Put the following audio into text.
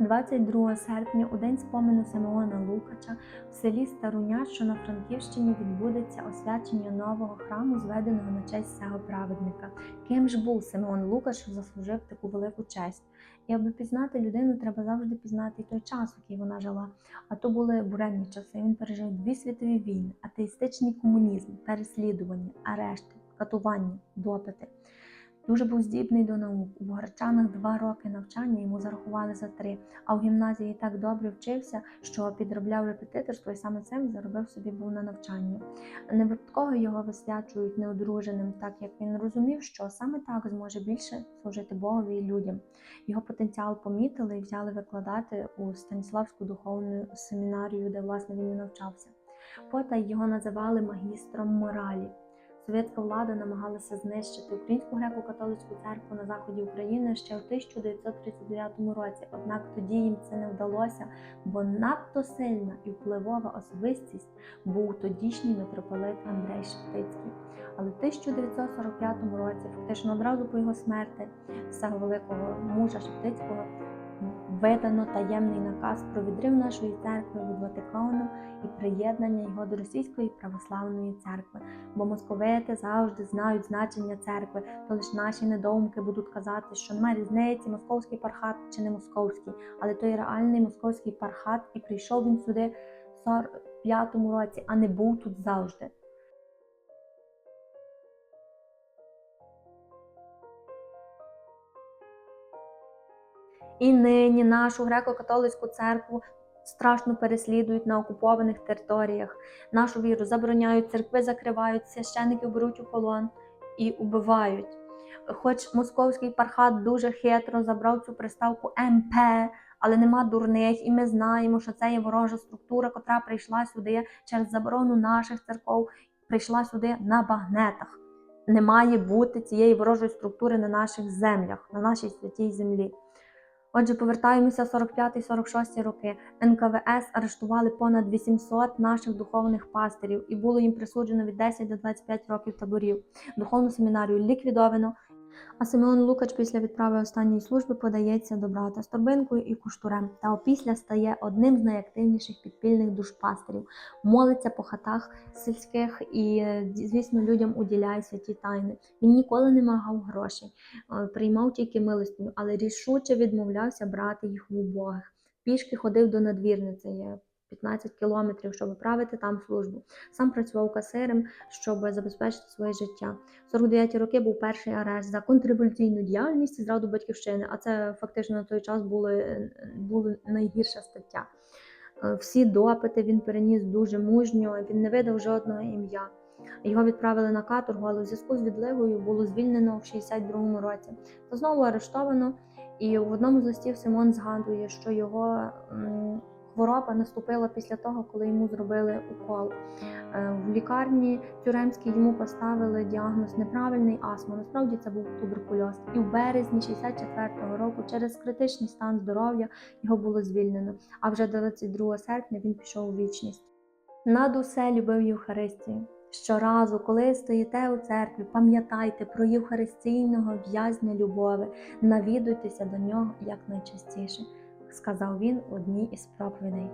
22 серпня, у день спомину Симеона Лукача, в селі Старуня, що на Франківщині, відбудеться освячення нового храму, зведеного на честь цього праведника. Ким ж був Симеон Лукач, що заслужив таку велику честь? І аби пізнати людину, треба завжди пізнати той час, який вона жила. А то були буремні часи. Він пережив дві світові війни, атеїстичний комунізм, переслідування, арешти, катування, допити. Дуже був здібний до наук. У Богорчанах два роки навчання йому зарахували за три, а в гімназії так добре вчився, що підробляв репетиторство і саме цим заробив собі був на навчання. Не випадково його висвячують неодруженим, так як він розумів, що саме так зможе більше служити Богові і людям. Його потенціал помітили і взяли викладати у Станіславську духовну семінарію, де власне він і навчався. Потай його називали магістром моралі. Совєтська влада намагалася знищити Українську греко-католицьку церкву на заході України ще в 1939 році. Однак тоді їм це не вдалося, бо надто сильна і впливова особистість був тодішній митрополит Андрей Шептицький. Але в 1945 році, фактично одразу по його смерті, цього великого мужа Шептицького, видано таємний наказ про відрив нашої церкви від Ватикану і приєднання його до Російської православної церкви. Бо московити завжди знають значення церкви, то лише наші недоумки будуть казати, що немає різниці, московський пархат чи не московський, але той реальний московський пархат, і прийшов він сюди в 45-му році, а не був тут завжди. І нині нашу греко-католицьку церкву страшно переслідують на окупованих територіях. Нашу віру забороняють, церкви закривають, священників беруть у полон і убивають. Хоч московський пархат дуже хитро забрав цю приставку МП, але нема дурних, і ми знаємо, що це є ворожа структура, котра прийшла сюди через заборону наших церков, прийшла сюди на багнетах. Не має бути цієї ворожої структури на наших землях, на нашій святій землі. Отже, повертаємося в 45-46 роки. НКВС арештували понад 800 наших духовних пастирів і було їм присуджено від 10 до 25 років таборів. Духовну семінарію ліквідовано. А Симеон Лукач після відправи останньої служби подається до брата з торбинкою і куштурем, та опісля стає одним з найактивніших підпільних душпастерів, молиться по хатах сільських і, е, звісно, людям уділяє святі тайни. Він ніколи не магав грошей, е, приймав тільки милостиню, але рішуче відмовлявся брати їх в убогих. Пішки ходив до надвірниці. Є 15 кілометрів, щоб правити там службу. Сам працював касирем, щоб забезпечити своє життя. 49 роки був перший арешт за контрреволюційну діяльність і зраду батьківщини. А це фактично на той час були, була найгірша стаття. Е, Всі допити він переніс дуже мужньо, він не видав жодного ім'я. Його відправили на каторгу, але в зв'язку з відливою було звільнено в 62-му році. Та знову арештовано. І в одному з листів Симон згадує, що його хвороба наступила після того, коли йому зробили укол. Е, В лікарні тюремській йому поставили діагноз неправильний астма. Насправді це був туберкульоз. І в березні 64-го року через критичний стан здоров'я його було звільнено. А вже 22 серпня він пішов у вічність. Над усе любив Євхаристію. Щоразу, коли стоїте у церкві, пам'ятайте про євхаристійного в'язня любові, навідуйтеся до нього якнайчастіше, сказав він одній із проповідей.